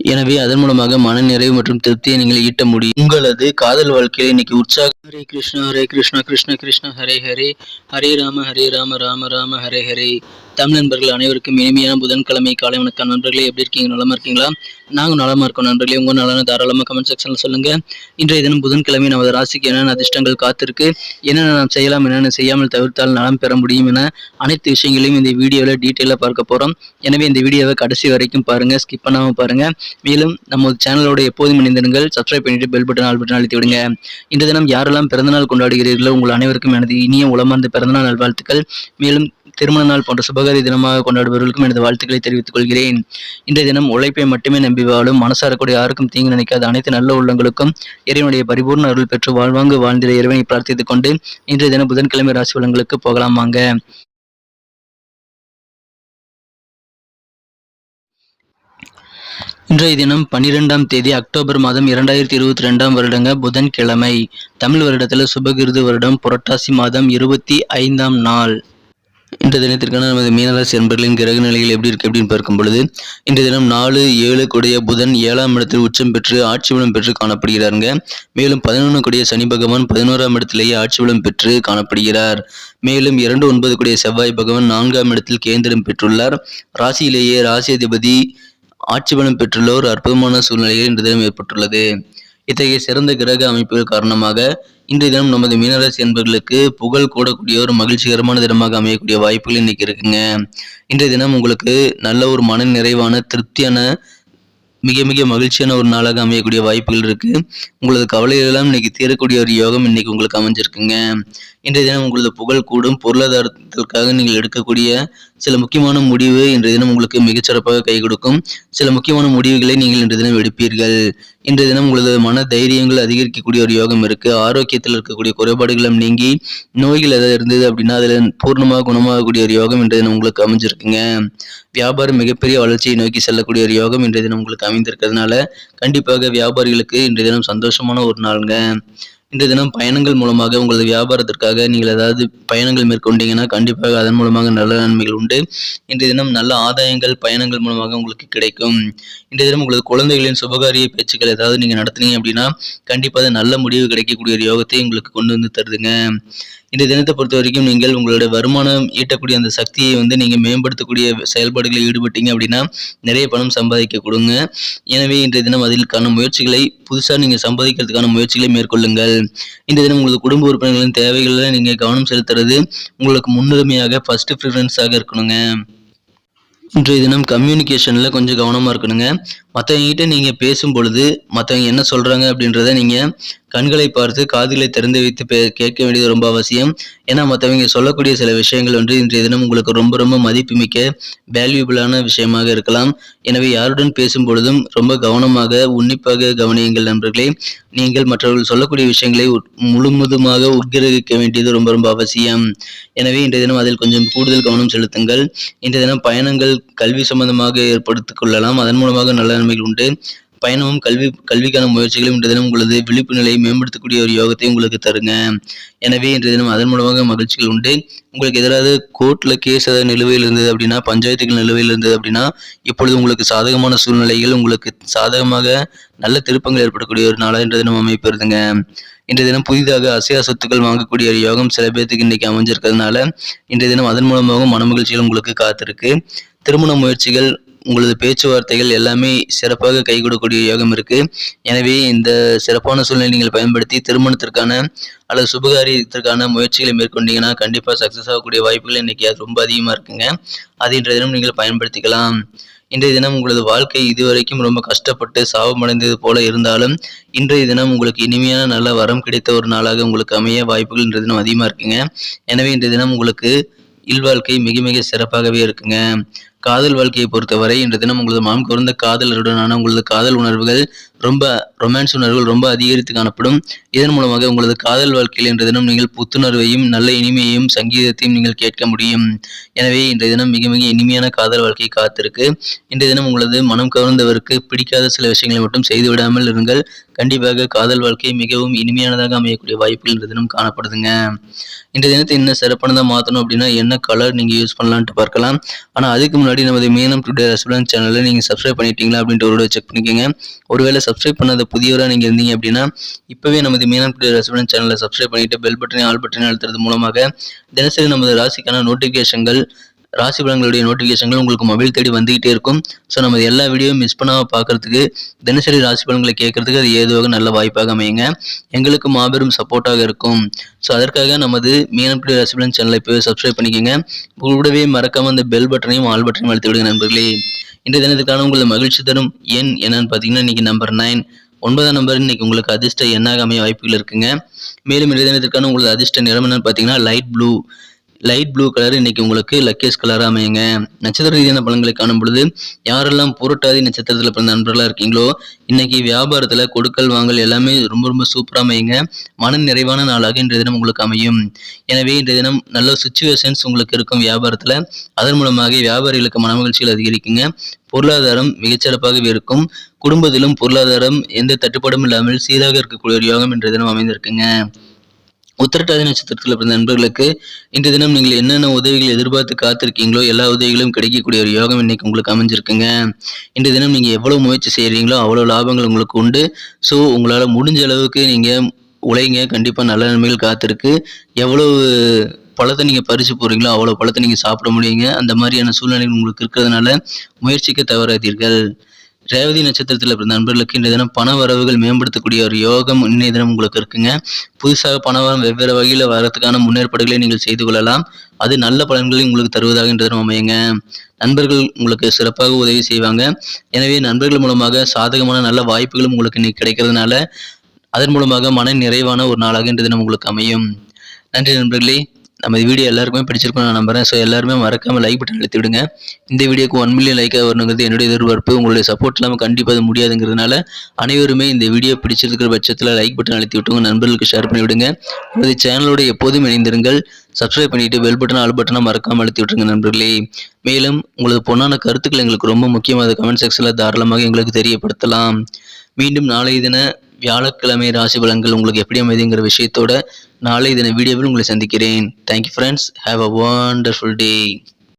எனவே அதன் மூலமாக மன நிறைவு மற்றும் திருப்தியை நீங்கள் ஈட்ட முடியும். உங்களது காதல் வாழ்க்கையில் இன்னைக்கு உற்சாக ஹரே கிருஷ்ணா ஹரே கிருஷ்ணா கிருஷ்ண கிருஷ்ண ஹரே ஹரே. ஹரே ராம ஹரே ராம ராம ராம ஹரே ஹரே. தமிழ் நண்பர்கள் அனைவருக்கும் இனிமையான புதன்கிழமை காலை வணக்கம். நண்பர்களே எப்படி இருக்கீங்க? நலமா இருக்கீங்களா? நாங்கள் நலமா இருக்கோம் நண்பர்களே. உங்கள் நலன தாராளமாக கமெண்ட் செக்ஷனில் சொல்லுங்கள் இன்றைய தினம் புதன்கிழமை நமது ராசிக்கு என்னென்ன அதிர்ஷ்டங்கள் காத்திருக்கு என்னென்ன நாம் செய்யலாம் என்னென்ன செய்யாமல் தவிர்த்தால் நலம் பெற முடியும் என அனைத்து விஷயங்களையும் இந்த வீடியோவில் டீட்டெயிலாக பார்க்க போகிறோம் எனவே இந்த வீடியோவை கடைசி வரைக்கும் பாருங்கள் ஸ்கிப் பண்ணாமல் பாருங்கள் மேலும் நம்ம சேனலோட எப்போதும் இணைந்திருங்கள் சப்ஸ்கிரைப் பண்ணிட்டு பெல் பட்டன் ஆல் பட்டன் அழுத்தி விடுங்க. இந்த தினம் யாரெல்லாம் பிறந்தநாள் கொண்டாடுகிறீர்களோ உங்கள் அனைவருக்கும் எனது இனிய உளமார்ந்த பிறந்தநாள் நல்வாழ்த்துக்கள். மேலும் திருமண நாள் போன்ற சுபகாரி தினமாக கொண்டாடுபவர்களுக்கும் எனது வாழ்த்துக்களை தெரிவித்துக் கொள்கிறேன். இன்றைய தினம் உழைப்பை மட்டுமே நம்பி வாழும் மனசாரக்கூடிய யாருக்கும் தீங்கு நினைக்காத அனைத்து நல்ல உள்ளங்களுக்கும் இறைவனுடைய பரிபூர்ண அருள் பெற்று வாழ்வாங்கு வாழ்ந்திட இறைவனை பிரார்த்தித்துக் கொண்டு இன்றைய தினம் புதன்கிழமை ராசி பலன்களுக்கு போகலாம் வாங்க. இன்றைய தினம் பன்னிரெண்டாம் தேதி அக்டோபர் மாதம் இரண்டாயிரத்தி இருபத்தி ரெண்டாம் வருடங்க புதன்கிழமை. தமிழ் வருடத்துல சுபகிருது வருடம் புரட்டாசி மாதம் இருபத்தி ஐந்தாம் நாள். இந்த தினத்திற்கான நமது மீனராசி என்பர்களின் கிரக நிலைகள் எப்படி இருக்கு அப்படின்னு பார்க்கும் பொழுது இன்றைய தினம் நாலு ஏழு கொடிய புதன் ஏழாம் இடத்தில் உச்சம் பெற்று ஆட்சி பலம் பெற்று காணப்படுகிறாருங்க. மேலும் பதினொன்று கொடிய சனி பகவான் பதினோராம் இடத்திலேயே ஆட்சி பலம் பெற்று காணப்படுகிறார். மேலும் இரண்டு ஒன்பது கொடிய செவ்வாய் பகவான் நான்காம் இடத்தில் கேந்திரம் பெற்றுள்ளார். ராசியிலேயே ராசி அதிபதி ஆட்சி பலம் பெற்றுள்ள ஒரு அற்புதமான சூழ்நிலையில் இன்று தினம் ஏற்பட்டுள்ளது. இத்தகைய சிறந்த கிரக அமைப்புகள் காரணமாக இன்றைய தினம் நமது மீனராசி என்பவர்களுக்கு புகழ் கூடக்கூடிய ஒரு மகிழ்ச்சிகரமான தினமாக அமையக்கூடிய வாய்ப்புகள் இன்னைக்கு இருக்குங்க. இன்றைய தினம் உங்களுக்கு நல்ல ஒரு மன நிறைவான திருப்தியான மிக மிக மகிழ்ச்சியான ஒரு நாளாக அமையக்கூடிய வாய்ப்புகள் இருக்கு. உங்களது கவலைகள் எல்லாம் இன்னைக்கு தீரக்கூடிய ஒரு யோகம் இன்னைக்கு உங்களுக்கு அமைஞ்சிருக்குங்க. இன்றைய தினம் உங்களது புகழ் கூடும். பொருளாதாரத்திற்காக நீங்கள் எடுக்கக்கூடிய சில முக்கியமான முடிவு இன்றைய தினம் உங்களுக்கு மிகச்சிறப்பாக கை கொடுக்கும். சில முக்கியமான முடிவுகளை நீங்கள் இன்றைய தினம் எடுப்பீர்கள். இன்றைய தினம் உங்களது மன தைரியங்கள் அதிகரிக்கக்கூடிய ஒரு யோகம் இருக்கு. ஆரோக்கியத்தில் இருக்கக்கூடிய குறைபாடுகளும் நீங்கி நோய்கள் எதாவது இருந்தது அப்படின்னா அதில் பூர்ணமாக குணமாகக்கூடிய ஒரு யோகம் இன்றைய தினம் உங்களுக்கு அமைஞ்சிருக்குங்க. வியாபாரம் மிகப்பெரிய வளர்ச்சியை நோக்கி செல்லக்கூடிய ஒரு யோகம் இன்றைய தினம் உங்களுக்கு அமைந்திருக்கிறதுனால கண்டிப்பாக வியாபாரிகளுக்கு இன்றைய தினம் சந்தோஷமான ஒரு நாளுங்க. இன்றைய தினம் பயணங்கள் மூலமாக உங்களது வியாபாரத்திற்காக நீங்கள் ஏதாவது பயணங்கள் மேற்கொண்டீங்கன்னா கண்டிப்பாக அதன் மூலமாக நல்ல நன்மைகள் உண்டு. இன்றைய தினம் நல்ல ஆதாயங்கள் பயணங்கள் மூலமாக உங்களுக்கு கிடைக்கும். இன்றைய தினம் உங்களது குழந்தைகளின் சுபகாரிய பேச்சுக்கள் ஏதாவது நீங்கள் நடத்துனீங்க அப்படின்னா கண்டிப்பாக நல்ல முடிவு கிடைக்கக்கூடிய ஒரு யோகத்தை உங்களுக்கு கொண்டு வந்து தருதுங்க. இன்றைய தினத்தை பொறுத்த வரைக்கும் நீங்கள் உங்களுடைய வருமானம் ஈட்டக்கூடிய அந்த சக்தியை வந்து நீங்கள் மேம்படுத்தக்கூடிய செயல்பாடுகளில் ஈடுபட்டீங்க அப்படின்னா நிறைய பணம் சம்பாதிக்க கொடுங்க. எனவே இன்றைய தினம் அதற்கான முயற்சிகளை புதுசாக நீங்கள் சம்பாதிக்கிறதுக்கான முயற்சிகளை மேற்கொள்ளுங்கள். இந்த தினம் உங்களுக்கு குடும்ப உறுப்பினர்களின் தேவைகளில் நீங்கள் கவனம் செலுத்துறது உங்களுக்கு முன்னுரிமையாக ஃபர்ஸ்ட் ப்ரிஃபரன்ஸாக இருக்கணுங்க. இன்றைய தினம் கம்யூனிகேஷனில் கொஞ்சம் கவனமாக இருக்கணுங்க. மற்றவங்ககிட்ட நீங்கள் பேசும் பொழுது மற்றவங்க என்ன சொல்கிறாங்க அப்படின்றத நீங்கள் கண்களை பார்த்து காதுகளை திறந்து வைத்து பே கேட்க வேண்டியது ரொம்ப அவசியம். ஏன்னா மற்றவங்க சொல்லக்கூடிய சில விஷயங்கள் வந்து இன்றைய தினம் உங்களுக்கு ரொம்ப ரொம்ப மதிப்புமிக்க வேல்யூபிளான விஷயமாக இருக்கலாம். எனவே யாருடன் பேசும் பொழுதும் ரொம்ப கவனமாக உன்னிப்பாக கவனியுங்கள் நண்பர்களே. நீங்கள் மற்றவர்கள் சொல்லக்கூடிய விஷயங்களை முழுமுதுமாக உட்கிரகிக்க வேண்டியது ரொம்ப ரொம்ப அவசியம். எனவே இன்றைய தினம் அதில் கொஞ்சம் கூடுதல் கவனம் செலுத்துங்கள். இன்றைய தினம் பயணங்கள் கல்வி சம்பந்தமாக ஏற்படுத்திக் கொள்ளலாம். அதன் மூலமாக நல்ல நன்மைகள் உண்டு. பயணமும் கல்வி கல்விக்கான முயற்சிகளும் இன்றைய தினம் உங்களது விழிப்பு நிலையை மேம்படுத்தக்கூடிய ஒரு யோகத்தை உங்களுக்கு தருங்க. எனவே இன்றைய தினம் அதன் மூலமாக மகிழ்ச்சிகள் உண்டு. உங்களுக்கு எதிராக கோர்ட்டில் கேஸ் ஏதாவது நிலுவையில் இருந்தது அப்படின்னா பஞ்சாயத்துகள் நிலுவையில் இருந்தது அப்படின்னா இப்பொழுது உங்களுக்கு சாதகமான சூழ்நிலைகள் உங்களுக்கு சாதகமாக நல்ல திருப்பங்கள் ஏற்படக்கூடிய ஒரு நாளாக இன்றைய தினம் அமைப்பிருதுங்க இன்றைய தினம் புதிதாக அசையா சொத்துக்கள் வாங்கக்கூடிய ஒரு யோகம் சில பேர்த்துக்கு இன்றைக்கி அமைஞ்சிருக்கிறதுனால இன்றைய தினம் அதன் மூலமாக மன மகிழ்ச்சிகள் உங்களுக்கு காத்திருக்கு. திருமண முயற்சிகள் உங்களது பேச்சுவார்த்தைகள் எல்லாமே சிறப்பாக கை கொடுக்கக்கூடிய யோகம் இருக்கு. எனவே இந்த சிறப்பான சூழ்நிலை நீங்கள் பயன்படுத்தி திருமணத்திற்கான அல்லது சுபகாரியத்திற்கான முயற்சிகளை மேற்கொண்டீங்கன்னா கண்டிப்பாக சக்ஸஸ் ஆகக்கூடிய வாய்ப்புகள் இன்னைக்கு அது ரொம்ப அதிகமாக இருக்குங்க. அது இன்றைய தினம் நீங்கள் பயன்படுத்திக்கலாம். இன்றைய தினம் உங்களது வாழ்க்கை இதுவரைக்கும் ரொம்ப கஷ்டப்பட்டு சாபமடைந்தது போல இருந்தாலும் இன்றைய தினம் உங்களுக்கு இனிமையான நல்ல வரம் கிடைத்த ஒரு நாளாக உங்களுக்கு அமைய வாய்ப்புகள் இன்றைய தினம் அதிகமாக இருக்குங்க. எனவே இன்றைய தினம் உங்களுக்கு இல்வாழ்க்கை மிக மிக சிறப்பாகவே இருக்குங்க. காதல் வாழ்க்கையை பொறுத்தவரை இன்று தினம் உங்களது மனம் கவர்ந்த காதலருடனான உங்களது காதல் உணர்வுகள் ரொம்ப ரொமான்ஸ் உணர்வுகள் ரொம்ப அதிகரித்து காணப்படும். இதன் மூலமாக உங்களது காதல் வாழ்க்கையில் இன்று தினம் நீங்கள் புத்துணர்வையும் நல்ல இனிமையையும் சங்கீதத்தையும் நீங்கள் கேட்க முடியும். எனவே இன்றைய தினம் மிக மிக இனிமையான காதல் வாழ்க்கை காத்திருக்கு. இன்றைய தினம் உங்களது மனம் கவர்ந்தவருக்கு பிடிக்காத சில விஷயங்களை மட்டும் செய்து விடாமல் இருங்கள். கண்டிப்பாக காதல் வாழ்க்கை மிகவும் இனிமையானதாக அமையக்கூடிய வாய்ப்புகள் இன்றைய தினம் காணப்படுதுங்க. இன்றைய தினத்தை என்ன சிறப்பானதாக மாற்றணும் அப்படின்னா என்ன கலர் நீங்கள் யூஸ் பண்ணலான்ட்டு பார்க்கலாம். ஆனால் அதுக்கு முன்னாடி முன்னாடி நமது மீனம் டுடே ரெஸ்டாரண்ட் சேனலில் நீங்கள் சப்ஸ்கிரைப் பண்ணிட்டீங்களா அப்படின்ட்டு ஒரு செக் பண்ணிக்கோங்க. ஒருவேளை சப்ஸ்கிரைப் பண்ணாத புதியவராக நீங்கள் இருந்தீங்க அப்படின்னா இப்போவே நமது மீனம் டுடே ரெஸ்டாரண்ட் சேனலை சப்ஸ்கிரைப் பண்ணிட்டு பெல் பட்டனை ஆல் பட்டனை அழுத்துறது மூலமாக தினசரி நமது ராசிக்கான நோட்டிஃபிகேஷன்கள் ராசி பலன்களுடைய நோட்டிஃபிகேஷன்கள் உங்களுக்கு மொபைல் தேடி வந்துகிட்டே இருக்கும். ஸோ நம்ம எல்லா வீடியோ மிஸ் பண்ணாமல் பார்க்கறதுக்கு தினசரி ராசி பலன்களை கேட்கறதுக்கு அது ஏதுவாக நல்ல வாய்ப்பாக அமையுங்க. எங்களுக்கு மாபெரும் சப்போர்ட்டாக இருக்கும். ஸோ அதற்காக நமது மீனப்படி ராசி பலன் சேனலை இப்போவே சப்ஸ்கிரைப் பண்ணிக்கோங்க. கூடவே மறக்காமல் அந்த பெல் பட்டனையும் ஆல் பட்டனையும் அழுத்தி விடுங்க நண்பர்களே. இன்றைய தினத்துக்கான உங்களை மகிழ்ச்சி தரும் எண் என்னன்னு பார்த்தீங்கன்னா இன்னைக்கு நம்பர் நைன் ஒன்பதாம் நம்பர் இன்னைக்கு உங்களுக்கு அதிர்ஷ்ட எண்ணாக அமைய வாய்ப்புகள் இருக்குங்க. மேலும் இன்றைய தினத்திற்கான உங்களது அதிர்ஷ்ட நிறம் என்னன்னு பார்த்தீங்கன்னா light blue light blue colour இன்னைக்கு உங்களுக்கு லக்கேஸ் கலராக அமையுங்க. நட்சத்திர ரீதியான பலன்களை காணும் பொழுது யாரெல்லாம் புரட்டாதி நட்சத்திரத்தில் பிறந்த நண்பர்களாக இருக்கீங்களோ இன்னைக்கு வியாபாரத்தில் கொடுக்கல் வாங்கல் எல்லாமே ரொம்ப ரொம்ப சூப்பராக அமையுங்க. மன நிறைவான நாளாக இன்றைய தினம் உங்களுக்கு அமையும். எனவே இன்றைய தினம் நல்ல சுச்சுவேஷன்ஸ் உங்களுக்கு இருக்கும் வியாபாரத்தில். அதன் மூலமாக வியாபாரிகளுக்கு மன மகிழ்ச்சிகள் அதிகரிக்குங்க. பொருளாதாரம் மிகச்சிறப்பாகவே இருக்கும். குடும்பத்திலும் பொருளாதாரம் எந்த தட்டுப்பாடும் இல்லாமல் சீராக இருக்கக்கூடிய யோகம் இன்றைய தினம் அமைந்திருக்குங்க. உத்திரட்டாதி நட்சத்திரத்தில் பிறந்த நண்பர்களுக்கு இன்றைய தினம் நீங்கள் என்னென்ன உதவிகள் எதிர்பார்த்து காத்திருக்கீங்களோ எல்லா உதவிகளும் கிடைக்கக்கூடிய ஒரு யோகம் இன்னைக்கு உங்களுக்கு அமைஞ்சிருக்குங்க. இன்றைய தினம் நீங்கள் எவ்வளோ முயற்சி செய்கிறீங்களோ அவ்வளோ லாபங்கள் உங்களுக்கு உண்டு. ஸோ உங்களால் முடிஞ்ச அளவுக்கு நீங்கள் உழைங்க. கண்டிப்பாக நல்ல நன்மைகள் காத்திருக்கு. எவ்வளவு பழத்தை நீங்கள் பறித்து போகிறீங்களோ அவ்வளோ பழத்தை நீங்கள் சாப்பிட முடியுங்க. அந்த மாதிரியான சூழ்நிலைகள் உங்களுக்கு இருக்கிறதுனால முயற்சிக்க தவறாதீர்கள். ரேவதி நட்சத்திரத்தில் பிறந்த நண்பர்களுக்கு இன்றைய தினம் பண வரவுகள் மேம்படுத்தக்கூடிய ஒரு யோகம் இன்றைய தினம் உங்களுக்கு இருக்குங்க. புதுசாக பண வரம் வெவ்வேறு வகையில் வரத்துக்கான முன்னேற்பாடுகளை நீங்கள் செய்து கொள்ளலாம். அது நல்ல பலன்களை உங்களுக்கு தருவதாக இன்றைய தினம் அமையுங்க. நண்பர்கள் உங்களுக்கு சிறப்பாக உதவி செய்வாங்க. எனவே நண்பர்கள் மூலமாக சாதகமான நல்ல வாய்ப்புகளும் உங்களுக்கு இன்னைக்கு கிடைக்கிறதுனால அதன் மூலமாக மன நிறைவான ஒரு நாளாக இன்றைய தினம் உங்களுக்கு அமையும். நன்றி நண்பர்களே. நம்ம வீடியோ எல்லாருக்குமே பிடிச்சிருக்கும் நான் நம்புறேன். ஸோ எல்லாருமே மறக்காமல் லைக் பட்டன் அழுத்தி விடுங்க. இந்த வீடியோக்கு ஒன் மில்லியன் லைக்காக வரணுங்கிறது என்னுடைய எதிர்பார்ப்பு. உங்களுடைய சப்போர்ட் இல்லாமல் கண்டிப்பாக அது முடியாதுங்கிறதுனால அனைவருமே இந்த வீடியோ பிடிச்சிருக்கிற பட்சத்தில் லைக் பட்டன் அழுத்தி விட்டு உங்கள் நண்பர்களுக்கு ஷேர் பண்ணி விடுங்க உங்களது சேனலோட எப்போதும் இணைந்திருங்கள். சப்ஸ்கிரைப் பண்ணிட்டு பெல் பட்டன் ஆல் பட்டனை மறக்காம அழுத்தி விட்டுருங்க நண்பர்களே. மேலும் உங்களது பொண்ணான கருத்துக்கள் எங்களுக்கு ரொம்ப முக்கியமாக கமெண்ட் செக்ஷனில் தாராளமாக எங்களுக்கு தெரியப்படுத்தலாம். மீண்டும் நாளைய தின வியாழக்கிழமை ராசி பலன்கள் உங்களுக்கு எப்படி அமைதிங்கிற விஷயத்தோட நாளை தின வீடியோவில் உங்களை சந்திக்கிறேன். Thank you friends have a wonderful day